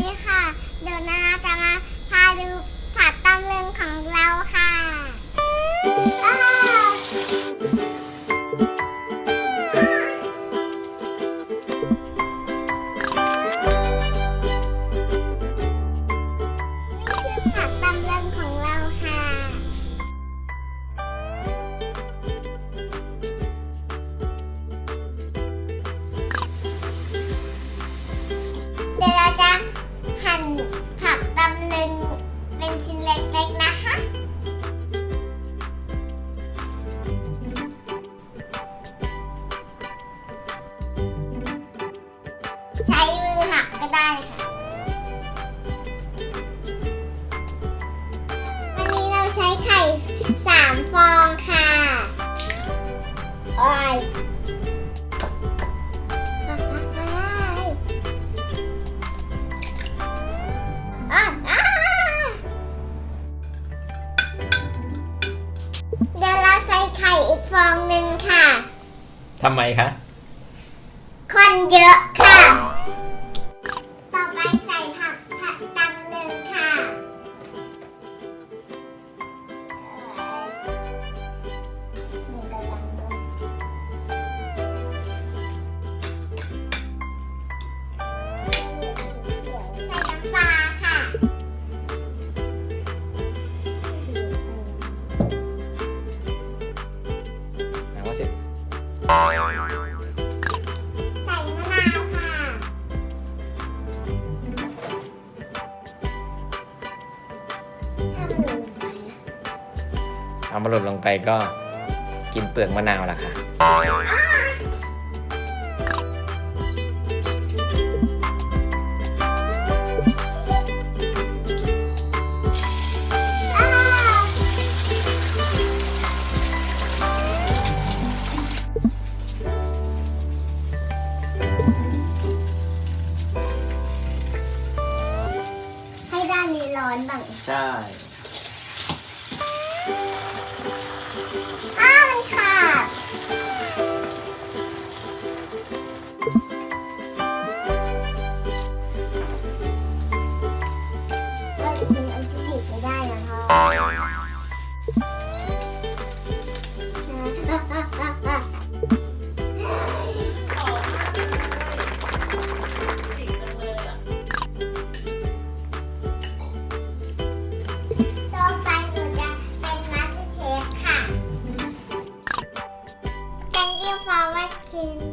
ส ใช้มือหักก็ได้ค่ะ วันนี้เราใช้ไข่สามฟองค่ะโอ้ยอ้ายอะอะเดี๋ยวเราใส่ไข่อีกฟองหนึ่งค่ะ ทำไมคะ คนเยอะค่ะ ต่อไปใส่ผักผักตำลึงค่ะนี่กำลังลงใส่น้ำปลาค่ะอ่านว่าเสร็จ เอามาหล่นลงไปก็กินเปลือกมะนาวล่ะค่ะอ้าอ้าให้ด้านนี้ร้อนบ้าง ใช่ ต่อไปหนูจะเป็นมาสเตอค่ะ Thank you for watching